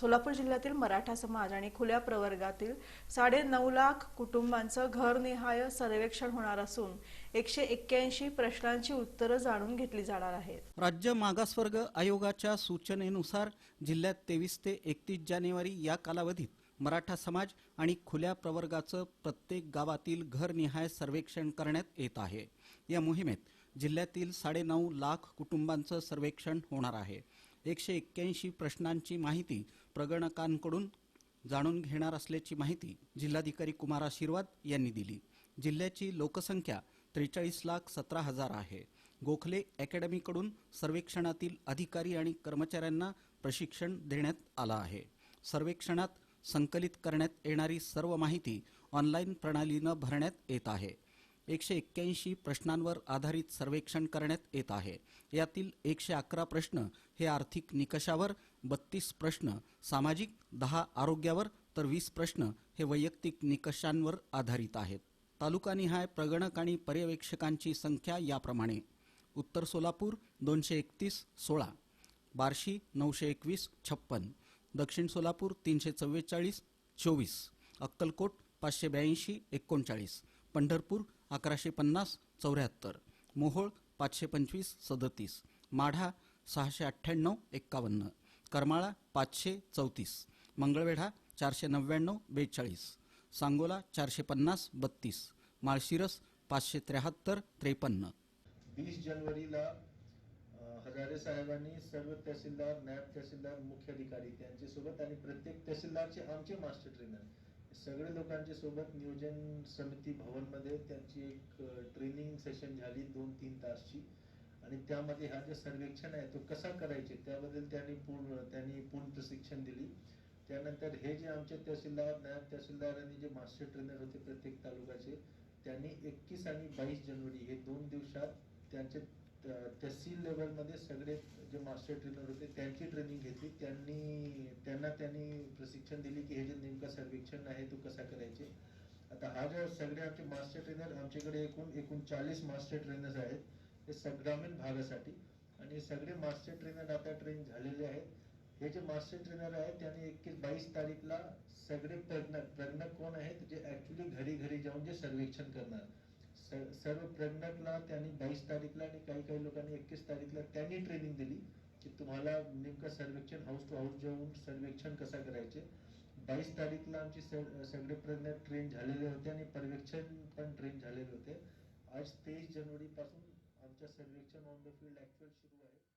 सोलापूर जिल्ह्यातील मराठा समाज आणि खुल्या प्रवर्गातील साडे नऊ लाख कुटुंबांचं घरनिहाय सर्वेक्षण होणार असून एकशे एक्क्याऐंशी प्रश्नांची उत्तरं जाणून घेतली जाणार आहेत. राज्य मागासवर्ग आयोगाच्या सूचनेनुसार जिल्ह्यात तेवीस ते एकतीस जानेवारी या कालावधीत मराठा समाज आणि खुल्या प्रवर्गाचं प्रत्येक गावातील घरनिहाय सर्वेक्षण करण्यात येत आहे. या मोहिमेत जिल्ह्यातील साडेनऊ लाख कुटुंबांचं सर्वेक्षण होणार आहे. एकशे एक्क्याऐंशी प्रश्नांची माहिती प्रगणकांकडून जाणून घेणार असल्याची माहिती जिल्हाधिकारी कुमार आशीर्वाद यांनी दिली. जिल्ह्याची लोकसंख्या त्रेचाळीस लाख सतरा हजार आहे. गोखले अकॅडमीकडून सर्वेक्षणातील अधिकारी आणि कर्मचाऱ्यांना प्रशिक्षण देण्यात आलं आहे. सर्वेक्षणात संकलित करण्यात येणारी सर्व माहिती ऑनलाईन प्रणालीनं भरण्यात येत आहे. एकशे एक्क्याऐंशी प्रश्नांवर आधारित सर्वेक्षण करण्यात येत आहे. यातील एकशे अकरा प्रश्न हे आर्थिक निकषावर बत्तीस प्रश्न सामाजिक दहा आरोग्यावर तर वीस प्रश्न हे वैयक्तिक निकषांवर आधारित आहेत. तालुकानिहाय प्रगणक आणि पर्यवेक्षकांची संख्या याप्रमाणे. उत्तर सोलापूर दोनशे एकतीस सोळा. बार्शी नऊशे एकवीस छप्पन. दक्षिण सोलापूर तीनशे चव्वेचाळीस चोवीस. अक्कलकोट पाचशे ब्याऐंशी एकोणचाळीस. पंढरपूर अकराशे पन्नास चौऱ्याहत्तर. मोहोळ पाचशे पंचवीस सदतीस. माढा सहाशे अठ्ठ्याण्णव एक्कावन्न. करमाळा पाचशे चौतीस. मंगळवेढा चारशे नव्याण्णव बेचाळीस. सांगोला चारशे पन्नास बत्तीस. माळशिरस पाचशे त्र्याहत्तर त्रेपन्न. वीस जानेवारीला हजारे साहेबांनी सर्व तहसीलदार नायब तहसीलदार मुख्य अधिकारी त्यांच्यासोबत आणि प्रत्येक तहसीलदारचे आमचे मास्टर ट्रेनर सगळे लोकांच्या सोबत नियोजन समिती भवनमध्ये त्यांची एक ट्रेनिंग सेशन झाली दोन तीन तासची. आणि त्यामध्ये हा जे सर्वेक्षण आहे तो कसा करायचे त्याबद्दल त्यांनी पूर्ण त्यांनी पूर्ण प्रशिक्षण दिली. त्यानंतर हे जे आमचे तहसीलदार नायब तहसीलदारांनी जे मास्टर ट्रेनर होते प्रत्येक तालुक्याचे त्यांनी एकवीस आणि बावीस जानेवारी हे दोन दिवसात त्यांचे तहसील लेवलमध्ये सगळे जे मास्टर ट्रेनर होते त्यांची ट्रेनिंग घेतली. त्यांनी त्यांना त्यांनी प्रशिक्षण दिली की हे जे नेमका सर्वेक्षण आहे तो कसा करायचे? आता हा जो सगळे आमचे मास्टर ट्रेनर आमच्याकडे एकूण एकूण चाळीस मास्टर ट्रेनर्स आहेत हे सग्रामीण ग्रामीण भागासाठी. आणि सगळे मास्टर ट्रेनर आता ट्रेन झालेले आहेत. हे जे मास्टर ट्रेनर आहेत त्यांनी एकवीस बावीस तारीखला सगळे प्रज्ञ प्रज्ञ कोण आहेत जे ऍक्च्युली घरी घरी जाऊन जे सर्वेक्षण करणार. सर्व प्रज्ञकला त्यांनी बावीस तारीखला आणि काही काही लोकांनी एकवीस तारीखला त्यांनी ट्रेनिंग दिली की तुम्हाला नेमकं सर्वेक्षण हाऊस टू हाऊस जाऊन सर्वेक्षण कसं करायचे. बावीस तारीखला आमचे सगळे प्रज्ञा ट्रेन झालेले होते आणि पर्यवेक्षण पण ट्रेन झालेले होते. आज तेवीस जानेवारीपासून आमच्या आमचं सर्वेक्षण ऑन द फील्ड ॲक्च्युअल सुरू आहे.